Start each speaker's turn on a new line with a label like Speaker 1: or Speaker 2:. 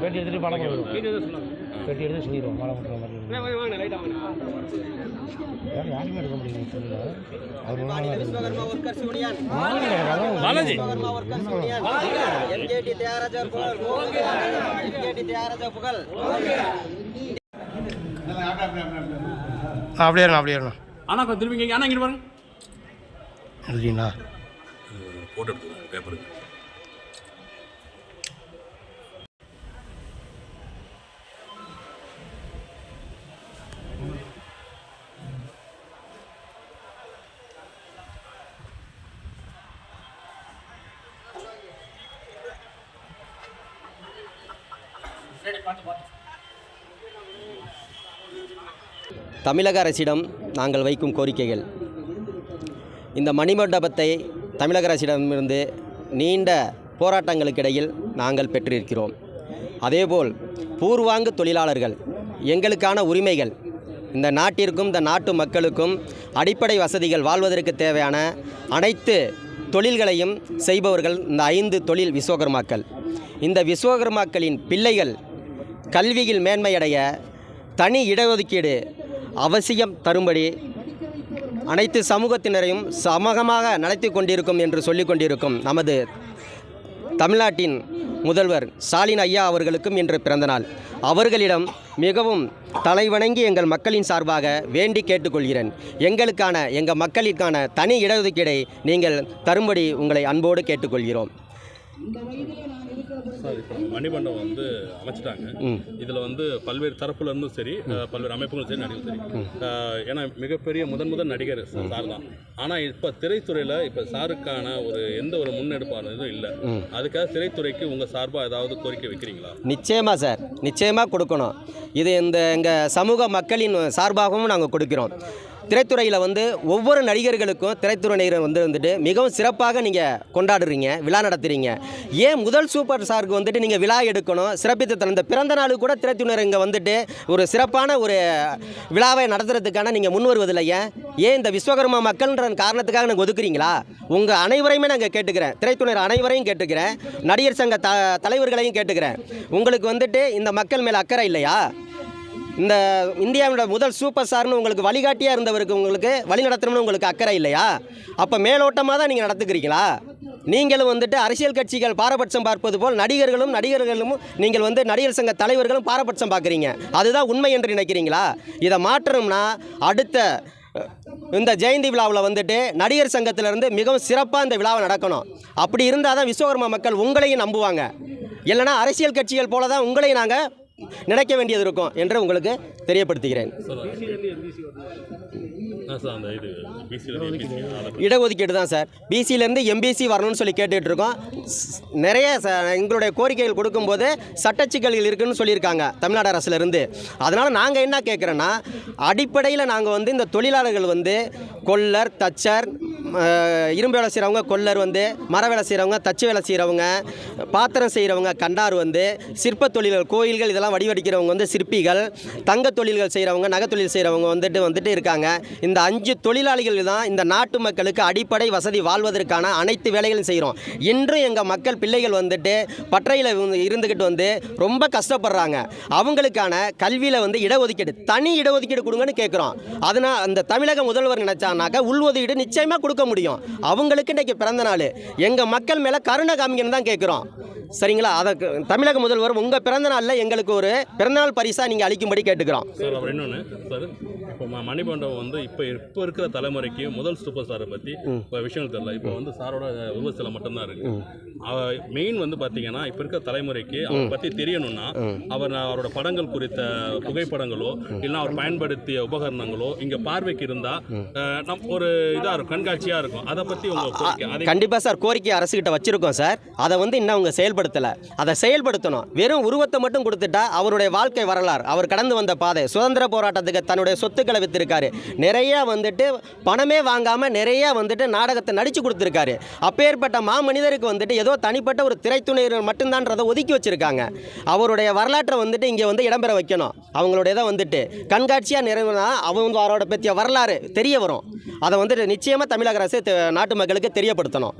Speaker 1: வெட்டி எடுத்துட்டு மழை வெட்டி எடுத்து சொல்லிடுவோம் மழை கொண்டுற மாதிரி யாருமே எடுக்க முடியும்
Speaker 2: புகழ்
Speaker 1: அப்படியே அப்படியே
Speaker 3: அண்ணா திரும்பிங்க அண்ணா இங்கே பாருங்க.
Speaker 1: அப்படிங்களா?
Speaker 4: ஃபோட்டோ எடுத்துக்கோங்க பேப்பருக்கு
Speaker 2: தமிழக அரசிடம் நாங்கள் வைக்கும் கோரிக்கைகள். இந்த மணிமண்டபத்தை தமிழக அரசிடமிருந்து நீண்ட போராட்டங்களுக்கிடையில் நாங்கள் பெற்றிருக்கிறோம். அதேபோல் பூர்வாங்கு தொழிலாளர்கள் எங்களுக்கான உரிமைகள் இந்த நாட்டிற்கும் இந்த நாட்டு மக்களுக்கும் அடிப்படை வசதிகள் வாழ்வதற்கு தேவையான அனைத்து தொழில்களையும் செய்பவர்கள் இந்த ஐந்து தொழில் விஸ்வகர்மாக்கள். இந்த விஸ்வகர்மாக்களின் பிள்ளைகள் கல்வியில் மேன்மையடைய தனி இடஒதுக்கீடு அவசியம் தரும்படி அனைத்து சமூகத்தினரையும் சமூகமாக நடத்தி கொண்டிருக்கும் என்று சொல்லிக் கொண்டிருக்கும் நமது தமிழ்நாட்டின் முதல்வர் ஸ்டாலின் ஐயா அவர்களுக்கும் இன்று பிறந்தநாள். அவர்களிடம் மிகவும் தலைவணங்கி எங்கள் மக்களின் சார்பாக வேண்டி கேட்டுக்கொள்கிறேன். எங்களுக்கான எங்கள் மக்களுக்கான தனி இடஒதுக்கீடை நீங்கள் தரும்படி உங்களை அன்போடு கேட்டுக்கொள்கிறோம்.
Speaker 4: மணிமண்டபம் வந்து அமைச்சிட்டாங்க. இதில் வந்து பல்வேறு தரப்புல இருந்தும் சரி பல்வேறு அமைப்புகளும் சரி நடிகரும் சரி. ஏன்னா மிகப்பெரிய முதன் முதல் நடிகர் சார் தான். ஆனால் இப்போ திரைத்துறையில் இப்போ சாருக்கான ஒரு எந்த ஒரு முன்னெடுப்பான இதுவும் இல்லை. அதுக்காக திரைத்துறைக்கு உங்கள் சார்பாக ஏதாவது கோரிக்கை வைக்கிறீங்களா?
Speaker 2: நிச்சயமாக சார். நிச்சயமாக கொடுக்கணும். இது இந்த எங்கள் சமூக மக்களின் சார்பாகவும் நாங்கள் கொடுக்கிறோம். திரைத்துறையில் வந்து ஒவ்வொரு நடிகர்களுக்கும் திரைத்துறையினர் வந்து வந்துட்டு மிகவும் சிறப்பாக நீங்கள் கொண்டாடுறீங்க விழா நடத்துகிறீங்க ஏன் முதல் சூப்பர் ஸ்டாருக்கு வந்துட்டு நீங்கள் விழா எடுக்கணும் சிறப்பித்து தந்த பிறந்த நாளுக்கு கூட திரைத்துறையினர் இங்கே வந்துட்டு ஒரு சிறப்பான ஒரு விழாவை நடத்துறதுக்கான நீங்கள் முன் வருவதில்லை ஏன்? ஏன் இந்த விஸ்வகர்மா மக்கள்ன்ற காரணத்துக்காக நாங்கள் ஒதுக்குறீங்களா? உங்கள் அனைவரையுமே நாங்கள் கேட்டுக்கிறேன். திரைத்துறையினர் அனைவரையும் கேட்டுக்கிறேன். நடிகர் சங்க த தலைவர்களையும் கேட்டுக்கிறேன். உங்களுக்கு வந்துட்டு இந்த மக்கள் மேலே அக்கறை இல்லையா? இந்த இந்தியாவோட முதல் சூப்பர் ஸ்டார்னு உங்களுக்கு வழிகாட்டியாக இருந்தவருக்கு உங்களுக்கு வழி நடத்தணும்னு உங்களுக்கு அக்கறை இல்லையா? அப்போ மேலோட்டமாக தான் நீங்கள் நடத்துக்கிறீங்களா? நீங்களும் வந்துட்டு அரசியல் கட்சிகள் பாரபட்சம் பார்ப்பது போல் நடிகர்களும் நடிகர்களும் நீங்கள் வந்து நடிகர் சங்க தலைவர்களும் பாரபட்சம் பார்க்குறீங்க. அதுதான் உண்மை என்று நினைக்கிறீங்களா? இதை மாற்றணும்னா அடுத்த இந்த ஜெயந்தி விழாவில் வந்துட்டு நடிகர் சங்கத்திலிருந்து மிகவும் சிறப்பாக இந்த விழாவை நடக்கணும். அப்படி இருந்தால் தான் விஸ்வகர்மா மக்கள் உங்களையும் நம்புவாங்க. இல்லைன்னா அரசியல் கட்சிகள் போல தான் உங்களையும் நாங்கள் நினைக்க வேண்டியது இருக்கும் என்று உங்களுக்கு தெரியப்படுத்துகிறேன். இடஒதுக்கீடு தான் சார். பிசியிலேருந்து எம்பிசி வரணும்னு சொல்லி கேட்டுட்டு இருக்கோம் ஸ்- நிறைய ச எங்களுடைய கோரிக்கைகள் கொடுக்கும்போது சட்டச்சிக்கல்கள் இருக்குன்னு சொல்லியிருக்காங்க தமிழ்நாடு அரசுலேருந்து. அதனால் நாங்கள் என்ன கேட்குறோன்னா அடிப்படையில் நாங்கள் வந்து இந்த தொழிலாளர்கள் வந்து கொல்லர் தச்சர் இரும்பு வேலை செய்கிறவங்க கொல்லர் வந்து மர வேலை செய்கிறவங்க தச்சு வேலை செய்கிறவங்க பாத்திரம் செய்கிறவங்க கண்டார் வந்து சிற்ப தொழில்கள் கோயில்கள் இதெல்லாம் வடிவடிக்கிறவங்க வந்து சிற்பிகள் தங்க தொழில்கள் செய்கிறவங்க நகை தொழில் செய்கிறவங்க வந்துட்டு வந்துட்டு இருக்காங்க. இந்த அஞ்சு தொழிலாளிகள் தான் இந்த நாட்டு மக்களுக்கு அடிப்படை வசதி வாழ்வதற்கான அனைத்து வேலைகளும் செய்கிறோம் இன்றும் எங்கள் மக்கள் பிள்ளைகள் வந்துட்டு பற்றையில் இருந்துக்கிட்டு வந்து ரொம்ப கஷ்டப்படுறாங்க. அவங்களுக்கான கல்வியில் வந்து இடஒதுக்கீடு தனி இடஒதுக்கீடு கொடுங்கன்னு கேட்குறோம் அதனால் அந்த தமிழக முதல்வர் நினச்சானாக்கா உள்ஒதுக்கீடு நிச்சயமாக கொடுக்க முடியும். அவங்களுக்கு இன்றைக்கி பிறந்த நாள். எங்கள் மக்கள் மேலே கருணை காமிக்கணும் தான் கேட்குறோம் சரிங்களா? அதற்கு தமிழக முதல்வர் உங்கள் பிறந்த நாளில் எங்களுக்கு ஒரு பிறந்தநாள் பரிசாக நீங்கள் அளிக்கும்படி கேட்டுக்கிறோம்.
Speaker 4: இப்போ ம- மணிமண்டபம் வந்து இப்போ இப்போ இருக்கிற தலைமுறைக்கு முதல் சூப்பர் ஸ்டாரை பற்றி இப்போ விஷயங்கள் தெரியல. இப்போ வந்து சாரோட உருவச்சிலை மட்டும்தான் இருக்கு. மெயின் வந்து பார்த்தீங்கன்னா இப்போ இருக்கிற தலைமுறைக்கு அவரை பற்றி தெரியணும்னா அவர் அவரோட படங்கள் குறித்த புகைப்படங்களோ இல்லைன்னா அவர் பயன்படுத்திய உபகரணங்களோ இங்கே பார்வைக்கு இருந்தால் நம் ஒரு இதாக இருக்கும் கண்காட்சியாக இருக்கும். அதை பற்றி உங்கள் கோரிக்கை? அதை
Speaker 2: கண்டிப்பாக சார் கோரிக்கை அரசுகிட்ட வச்சுருக்கோம் சார். அதை வந்து இன்னும் அவங்க செயல்படுத்தலை. அதை செயல்படுத்தணும். வெறும் உருவத்தை மட்டும் கொடுத்துட்டா அவருடைய வாழ்க்கை வரலாறு அவர் கடந்து வந்த பாதை சுதந்திர போராட்டத்துக்கு தன்னுடைய சொத்துக்களை விற்றுருக்காரு நிறைய வந்துட்டு பணமே வாங்காமல் நிறைய வந்துட்டு நாடகத்தை நடித்து கொடுத்துருக்காரு. அப்பேற்பட்ட மாமனிதருக்கு வந்துட்டு ஏதோ தனிப்பட்ட ஒரு திரைத்துணையினர் மட்டும்தான்றதை ஒதுக்கி வச்சிருக்காங்க. அவருடைய வரலாற்றை வந்துட்டு இங்கே வந்து இடம்பெற வைக்கணும். அவங்களுடைய இதை வந்துட்டு கண்காட்சியாக நிறைவுனா அவங்க அவரோட பற்றிய வரலாறு தெரிய வரும். அதை வந்துட்டு நிச்சயமாக தமிழக அரசு நாட்டு மக்களுக்கு தெரியப்படுத்தணும்.